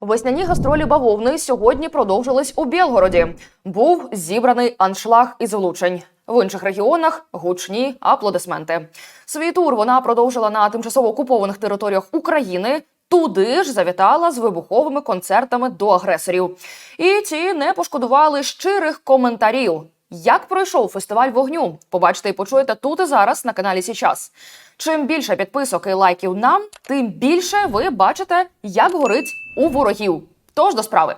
Весняні гастролі бавовни сьогодні продовжились у Білгороді. Був зібраний аншлаг із влучень. В інших регіонах гучні аплодисменти. Свій тур вона продовжила на тимчасово окупованих територіях України. Туди ж завітала з вибуховими концертами до агресорів. І ті не пошкодували щирих коментарів. Як пройшов фестиваль вогню? Побачите і почуєте тут і зараз на каналі Січас. Чим більше підписок і лайків нам, тим більше ви бачите, як горить у ворогів. Тож до справи.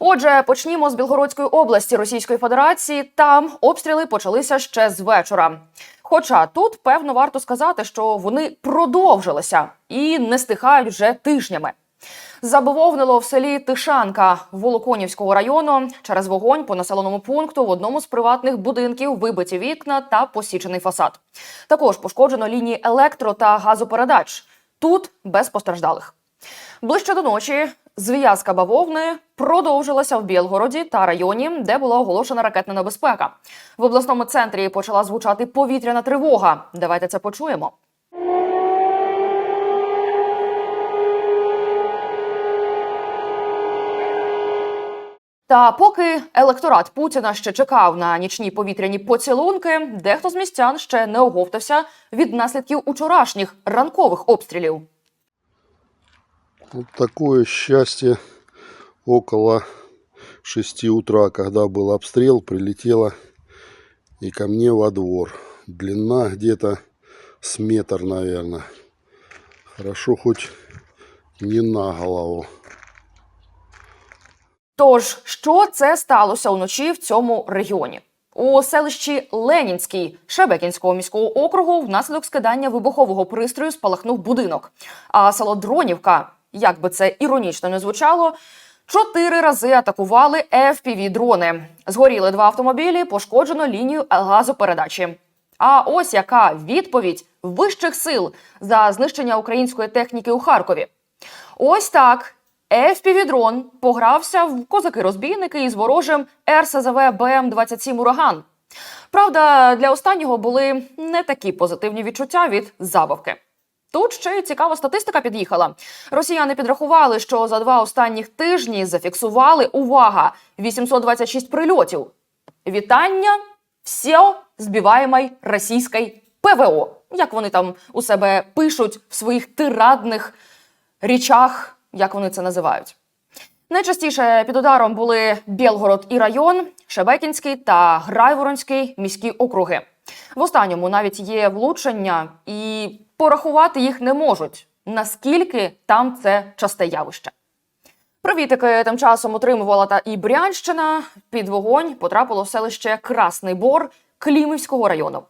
Отже, почнімо з Білгородської області Російської Федерації. Там обстріли почалися ще з вечора. Хоча тут певно варто сказати, що вони продовжилися і не стихають вже тижнями. Забововнило в селі Тишанка Волоконівського району через вогонь по населеному пункту в одному з приватних будинків вибиті вікна та посічений фасад. Також пошкоджено лінії електро та газопередач. Тут без постраждалих. Ближче до ночі зв'язка бавовни продовжилася в Білгороді та районі, де була оголошена ракетна небезпека. В обласному центрі почала звучати повітряна тривога. Давайте це почуємо. Та поки електорат Путіна ще чекав на нічні повітряні поцілунки, дехто з містян ще не оговтався від наслідків учорашніх ранкових обстрілів. Вот такое счастье около 6 утра, когда был обстрел, прилетела и ко мне во двор. Длина где-то с метр, наверное. Хорошо хоть не на голову. Тож, що це сталося вночі в цьому регіоні? У селищі Ленінський Шебекінського міського округу внаслідок скидання вибухового пристрою спалахнув будинок. А село Дронівка, як би це іронічно не звучало, чотири рази атакували fpv дрони. Згоріли два автомобілі, пошкоджено лінію газопередачі. А ось яка відповідь вищих сил за знищення української техніки у Харкові. Ось так. FPV-дрон погрався в козаки-розбійники із ворожим РСЗВ БМ-27 «Ураган». Правда, для останнього були не такі позитивні відчуття від забавки. Тут ще й цікава статистика під'їхала. Росіяни підрахували, що за два останніх тижні зафіксували увага 826 прильотів. Вітання все збиваємой російської ПВО. Як вони там у себе пишуть в своїх тирадних річах, як вони це називають. Найчастіше під ударом були Білгород і район, Шебекінський та Грайворонський міські округи. В останньому навіть є влучення, і порахувати їх не можуть. Наскільки там це часте явище? Привітики тим часом отримувала та і Брянщина. Під вогонь потрапило селище Красний Бор Клімівського району.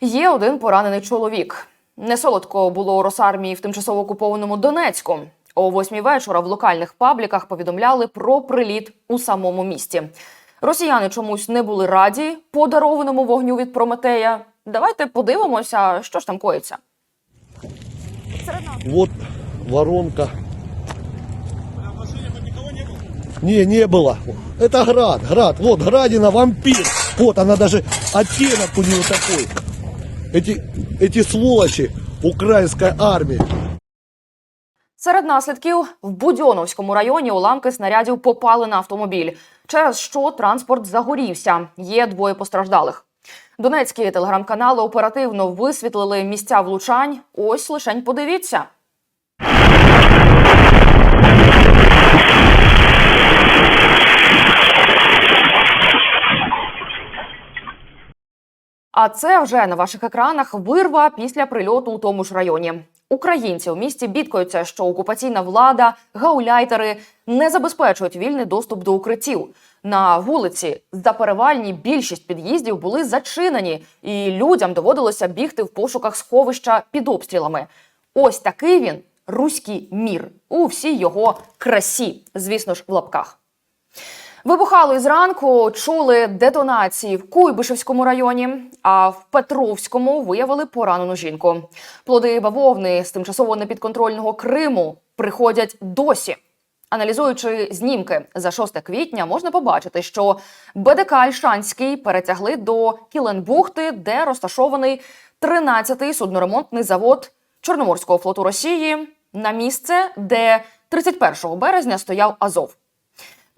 Є один поранений чоловік. Несолодко було Росармії в тимчасово окупованому Донецьку. О восьмій вечора в локальних пабліках повідомляли про приліт у самому місті. Росіяни чомусь не були раді подарованому вогню від Прометея. Давайте подивимося, що ж там коїться. Вот воронка. Не, не было. Это град, град. Вот градина, вампир. Вот она даже оттенок у нее такой. Эти, эти сволочи украинской армии. Серед наслідків в Будьоновському районі уламки снарядів попали на автомобіль, через що транспорт загорівся. Є двоє постраждалих. Донецькі телеграм-канали оперативно висвітлили місця влучань. Ось лишень подивіться. А це вже на ваших екранах вирва після прильоту у тому ж районі. Українці в місті бідкаються, що окупаційна влада, гауляйтери не забезпечують вільний доступ до укриттів. На вулиці заперевальні більшість під'їздів були зачинені, і людям доводилося бігти в пошуках сховища під обстрілами. Ось такий він руський мір у всій його красі, звісно ж, в лапках. Вибухало із ранку, чули детонації в Куйбишевському районі, а в Петровському виявили поранену жінку. Плоди бавовни з тимчасово непідконтрольного Криму приходять досі. Аналізуючи знімки за 6 квітня, можна побачити, що БДК Альшанський перетягли до Кіленбухти, де розташований 13-й судноремонтний завод Чорноморського флоту Росії, на місце, де 31 березня стояв Азов.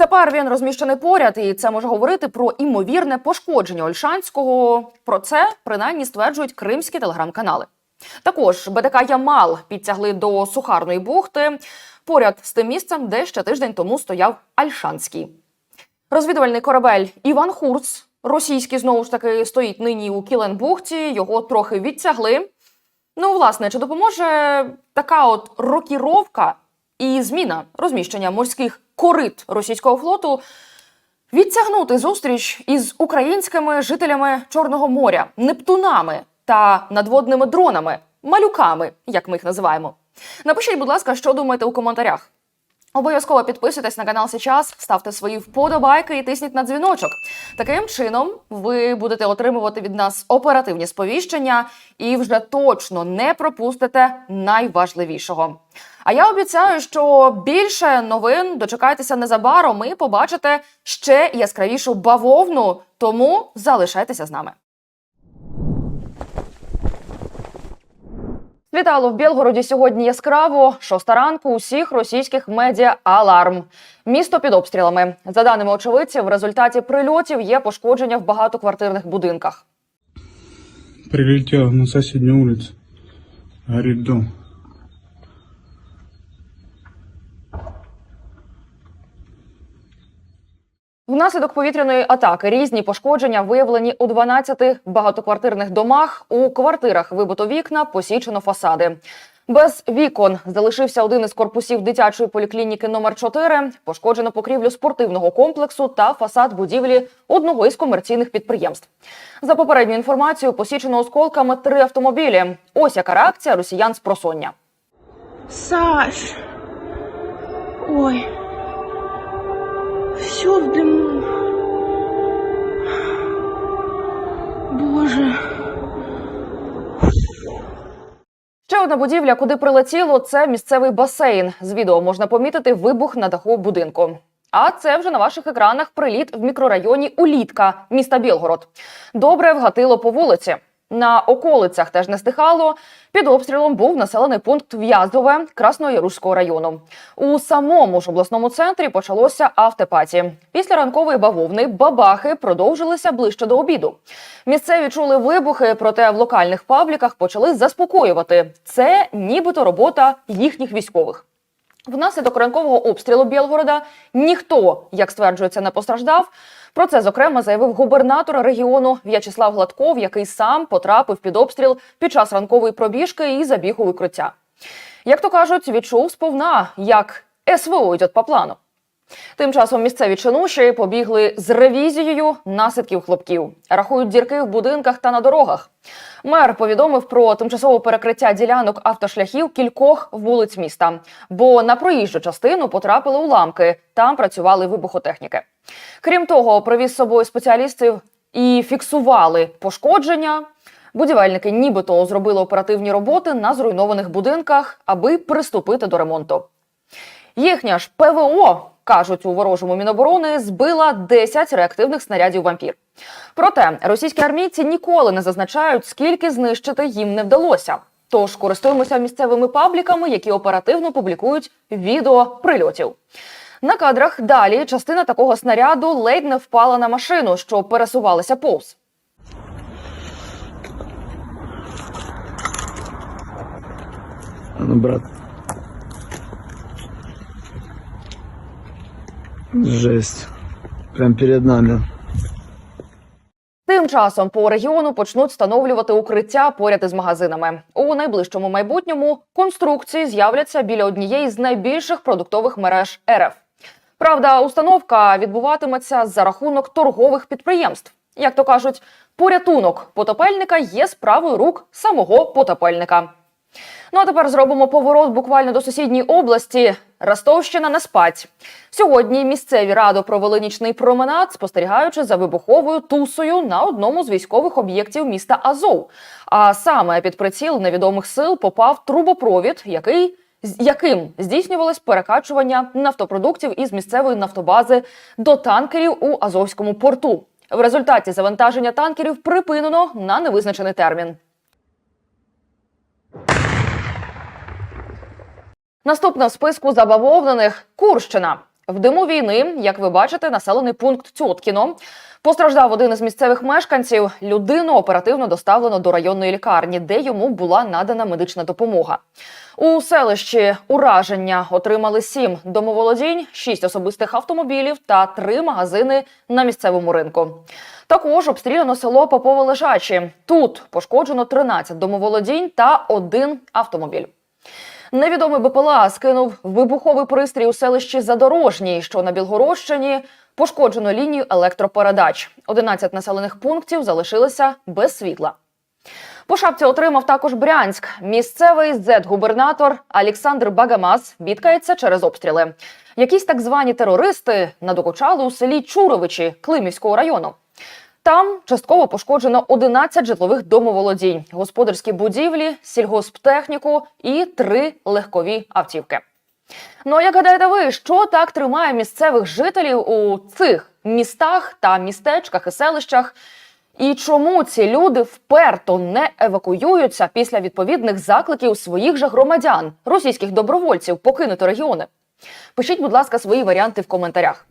Тепер він розміщений поряд, і це може говорити про імовірне пошкодження Ольшанського. Про це принаймні стверджують кримські телеграм-канали. Також БДК Ямал підтягли до Сухарної бухти поряд з тим місцем, де ще тиждень тому стояв Альшанський. Розвідувальний корабель Іван Хурц, російський знову ж таки стоїть нині у Кіленбухті. Його трохи відтягли. Ну, власне, чи допоможе така от рокіровка і зміна розміщення морських корит російського флоту відтягнути зустріч із українськими жителями Чорного моря, нептунами та надводними дронами, малюками, як ми їх називаємо? Напишіть, будь ласка, що думаєте у коментарях. Обов'язково підписуйтесь на канал Сейчас, ставте свої вподобайки і тисніть на дзвіночок. Таким чином, ви будете отримувати від нас оперативні сповіщення і вже точно не пропустите найважливішого. А я обіцяю, що більше новин дочекайтеся незабаром і побачите ще яскравішу бавовну. Тому залишайтеся з нами. Світало в Білгороді сьогодні яскраво. Шоста ранку усіх російських медіа аларм. Місто під обстрілами. За даними очевидців, в результаті прильотів є пошкодження в багатоквартирних будинках. Прилетел на сусідню вулицю. Горить дом. Внаслідок повітряної атаки різні пошкодження виявлені у 12 багатоквартирних домах. У квартирах вибито вікна, посічено фасади. Без вікон залишився один із корпусів дитячої поліклініки номер 4 Пошкоджено покрівлю спортивного комплексу та фасад будівлі одного із комерційних підприємств. За попередньою інформацією, посічено осколками три автомобілі. Ось яка реакція росіян з просоння. Саш. Ой. Все в дыму. Боже. Ще одна будівля, куди прилетіло, це місцевий басейн. З відео можна помітити вибух на даху будинку. А це вже на ваших екранах приліт в мікрорайоні Улітка міста Білгород. Добре вгатило по вулиці. На околицях теж не стихало. Під обстрілом був населений пункт В'язове Красноярського району. У самому ж обласному центрі почалося автопаті. Після ранкової бавовни бабахи продовжилися ближче до обіду. Місцеві чули вибухи, проте в локальних пабліках почали заспокоювати. Це нібито робота їхніх військових. Внаслідок ранкового обстрілу Білгорода ніхто, як стверджується, не постраждав. Про це зокрема заявив губернатор регіону В'ячеслав Гладков, який сам потрапив під обстріл під час ранкової пробіжки і забіг у викриття. Як то кажуть, відчув сповна, як СВО йде по плану. Тим часом місцеві чинуші побігли з ревізією наслідків хлопків. Рахують дірки в будинках та на дорогах. Мер повідомив про тимчасове перекриття ділянок автошляхів кількох вулиць міста, бо на проїжджу частину потрапили уламки. Там працювали вибухотехніки. Крім того, привіз з собою спеціалістів і фіксували пошкодження. Будівельники нібито зробили оперативні роботи на зруйнованих будинках, аби приступити до ремонту. Їхня ж ПВО, кажуть у ворожому міноборони, збила 10 реактивних снарядів вампір. Проте російські армійці ніколи не зазначають, скільки знищити їм не вдалося. Тож користуємося місцевими пабліками, які оперативно публікують відео прильотів. На кадрах далі частина такого снаряду ледь не впала на машину, що пересувалася повз. Ну, брат. Жесть. Прям перед нами. Тим часом по регіону почнуть встановлювати укриття поряд із магазинами. У найближчому майбутньому конструкції з'являться біля однієї з найбільших продуктових мереж РФ. Правда, установка відбуватиметься за рахунок торгових підприємств. Як то кажуть, порятунок потопельника є справою рук самого потопельника. Ну а тепер зробимо поворот буквально до сусідньої області. Ростовщина не спать. Сьогодні місцеві радо провели нічний променад, спостерігаючи за вибуховою тусою на одному з військових об'єктів міста Азов. А саме під приціл невідомих сил попав трубопровід, який з яким здійснювалось перекачування нафтопродуктів із місцевої нафтобази до танкерів у Азовському порту. В результаті завантаження танкерів припинено на невизначений термін. Наступна в списку забавовнених Курщина. В диму війни, як ви бачите, населений пункт Тьоткіно. Постраждав один із місцевих мешканців. Людину оперативно доставлено до районної лікарні, де йому була надана медична допомога. У селищі ураження отримали сім домоволодінь, шість особистих автомобілів та три магазини на місцевому ринку. Також обстріляно село Попове Лежачі. Тут пошкоджено 13 домоволодінь та один автомобіль. Невідомий БПЛА скинув вибуховий пристрій у селищі Задорожній, що на Білгородщині. Пошкоджено лінію електропередач. 11 населених пунктів залишилися без світла. По шапці отримав також Брянськ. Місцевий зет-губернатор Олександр Багамас бідкається через обстріли. Якісь так звані терористи надокучали у селі Чуровичі Климівського району. Там частково пошкоджено 11 житлових домоволодінь, господарські будівлі, сільгосптехніку і три легкові автівки. Ну а як гадаєте ви, що так тримає місцевих жителів у цих містах та містечках і селищах? І чому ці люди вперто не евакуюються після відповідних закликів своїх же громадян, російських добровольців, покинути регіони? Пишіть, будь ласка, свої варіанти в коментарях.